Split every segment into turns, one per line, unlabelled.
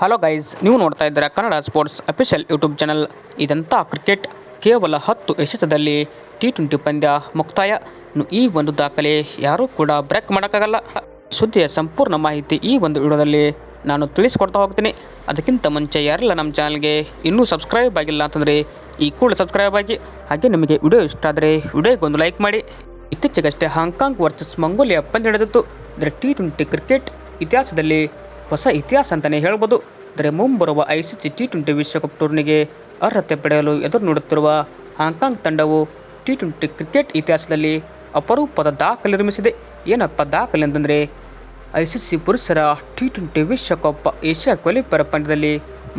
Hello guys ನೀವು ನೋಡ್ತಾ ಇದ್ದೀರಾ Kannada sports official YouTube channel ಇದಂಥ cricket ಕೇವಲ ಹತ್ತು ಎಸೆತದಲ್ಲಿ ಟಿ ಟ್ವೆಂಟಿ ಪಂದ್ಯ ಮುಕ್ತಾಯ. ಈ ಒಂದು ದಾಖಲೆ ಯಾರೂ ಕೂಡ ಬ್ರೇಕ್ ಮಾಡೋಕ್ಕಾಗಲ್ಲ. ಸುದ್ದಿಯ ಸಂಪೂರ್ಣ ಮಾಹಿತಿ ಈ ಒಂದು ವಿಡಿಯೋದಲ್ಲಿ ನಾನು ತಿಳಿಸ್ಕೊಡ್ತಾ ಹೋಗ್ತೀನಿ. ಅದಕ್ಕಿಂತ ಮುಂಚೆ ಯಾರೆಲ್ಲ ನಮ್ಮ ಚಾನಲ್ಗೆ ಇನ್ನೂ ಸಬ್ಸ್ಕ್ರೈಬ್ ಆಗಿಲ್ಲ ಅಂತಂದರೆ ಈ ಕೂಡ ಸಬ್ಸ್ಕ್ರೈಬ್ ಆಗಿ. ಹಾಗೆ ನಿಮಗೆ ವಿಡಿಯೋ ಇಷ್ಟ ಆದರೆ ವಿಡಿಯೋಗೊಂದು ಲೈಕ್ ಮಾಡಿ. ಇತ್ತೀಚೆಗಷ್ಟೇ ಹಾಂಗ್ಕಾಂಗ್ ವರ್ಸಸ್ ಮಂಗೋಲಿಯಾ ಪಂದ್ಯ ನಡೆದಿತ್ತು. ಅಂದರೆ ಟಿ ಟ್ವೆಂಟಿ ಕ್ರಿಕೆಟ್ ಇತಿಹಾಸದಲ್ಲಿ ಹೊಸ ಇತಿಹಾಸ ಅಂತಲೇ ಹೇಳ್ಬೋದು. ಅಂದರೆ ಮುಂಬರುವ I C C T twenty ವಿಶ್ವಕಪ್ ಟೂರ್ನಿಗೆ ಅರ್ಹತೆ ಪಡೆಯಲು ಎದುರು ನೋಡುತ್ತಿರುವ ಹಾಂಗ್ಕಾಂಗ್ ತಂಡವು ಟಿ ಟ್ವೆಂಟಿ ಕ್ರಿಕೆಟ್ ಇತಿಹಾಸದಲ್ಲಿ ಅಪರೂಪದ ದಾಖಲೆ ನಿರ್ಮಿಸಿದೆ. ಏನಪ್ಪ ದಾಖಲೆ ಅಂತಂದರೆ ಐ ಸಿ ಸಿ ಪುರುಷರ ಟಿ ಟ್ವೆಂಟಿ ವಿಶ್ವಕಪ್ ಏಷ್ಯಾ ಕ್ವಾಲಿಫೈರ್ ಪಂದ್ಯದಲ್ಲಿ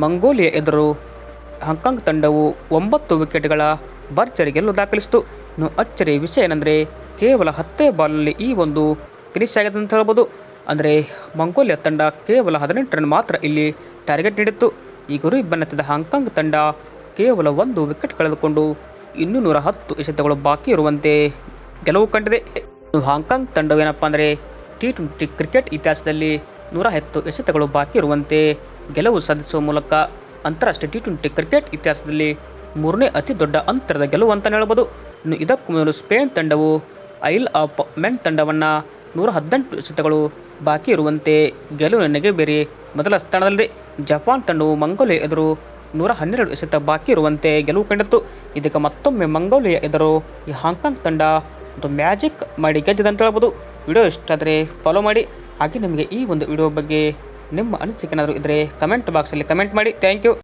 ಮಂಗೋಲಿಯಾ ಎದುರು ಹಾಂಗ್ಕಾಂಗ್ ತಂಡವು ಒಂಬತ್ತು ವಿಕೆಟ್ಗಳ ಭರ್ಜರಿ ಗೆಲ್ಲು ದಾಖಲಿಸಿತು. ಇನ್ನು ಅಚ್ಚರಿಯ ವಿಷಯ ಏನಂದರೆ ಕೇವಲ ಹತ್ತೇ ಬಾಲ್ನಲ್ಲಿ ಈ ಒಂದು ಫಿನಿಶ್ ಆಗಿದೆ ಅಂತ ಹೇಳ್ಬೋದು. ಅಂದರೆ ಮಂಗೋಲಿಯಾ ತಂಡ ಕೇವಲ ಹದಿನೆಂಟು ರನ್ ಮಾತ್ರ ಇಲ್ಲಿ ಟಾರ್ಗೆಟ್ ನೀಡಿತ್ತು. ಈ ಗುರಿ ಬೆನ್ನತ್ತಿದ ಹಾಂಗ್ಕಾಂಗ್ ತಂಡ ಕೇವಲ ಒಂದು ವಿಕೆಟ್ ಕಳೆದುಕೊಂಡು ಇನ್ನೂ ನೂರ ಹತ್ತು ಎಸೆತಗಳು ಬಾಕಿ ಇರುವಂತೆ ಗೆಲುವು ಕಂಡಿದೆ. ಹಾಂಗ್ಕಾಂಗ್ ತಂಡವೇನಪ್ಪ ಅಂದರೆ ಟಿ ಟ್ವೆಂಟಿ ಕ್ರಿಕೆಟ್ ಇತಿಹಾಸದಲ್ಲಿ ನೂರ ಹತ್ತು ಎಸೆತಗಳು ಬಾಕಿ ಇರುವಂತೆ ಗೆಲುವು ಸಾಧಿಸುವ ಮೂಲಕ ಅಂತಾರಾಷ್ಟ್ರೀಯ ಟಿ ಟ್ವೆಂಟಿ ಕ್ರಿಕೆಟ್ ಇತಿಹಾಸದಲ್ಲಿ ಮೂರನೇ ಅತಿ ದೊಡ್ಡ ಅಂತರದ ಗೆಲುವು ಅಂತಲೇ ಹೇಳ್ಬೋದು ಇನ್ನು ಇದಕ್ಕೂ ಮೊದಲು ಸ್ಪೇನ್ ತಂಡವು ಐಲ್ ಆಫ್ ಮೆನ್ ತಂಡವನ್ನು ನೂರ ಹದಿನೆಂಟು ಎಸೆತಗಳು ಬಾಕಿ ಇರುವಂತೆ ಗೆಲುವಿನ ಬೇರೆ ಮೊದಲ ಸ್ಥಾನದಲ್ಲಿ ಜಪಾನ್ ತಂಡವು ಮಂಗೋಲಿಯಾ ಎದುರು ನೂರ ಹನ್ನೆರಡು ಎಸೆತ ಬಾಕಿ ಇರುವಂತೆ ಗೆಲುವು ಕಂಡಿತ್ತು. ಇದಕ್ಕೆ ಮತ್ತೊಮ್ಮೆ ಮಂಗೋಲಿಯಾ ಎದುರು ಈ ಹಾಂಗ್ಕಾಂಗ್ ತಂಡ ಒಂದು ಮ್ಯಾಜಿಕ್ ಮಾಡಿ ಗೆದ್ದಿದೆ ಅಂತ ಹೇಳ್ಬೋದು ವಿಡಿಯೋ ಇಷ್ಟ ಆದರೆ ಫಾಲೋ ಮಾಡಿ. ಹಾಗೆ ನಿಮಗೆ ಈ ಒಂದು ವಿಡಿಯೋ ಬಗ್ಗೆ ನಿಮ್ಮ ಅನಿಸಿಕೆ ಏನಾದರೂ ಇದ್ದರೆ ಕಮೆಂಟ್ ಬಾಕ್ಸಲ್ಲಿ ಕಮೆಂಟ್ ಮಾಡಿ. Thank you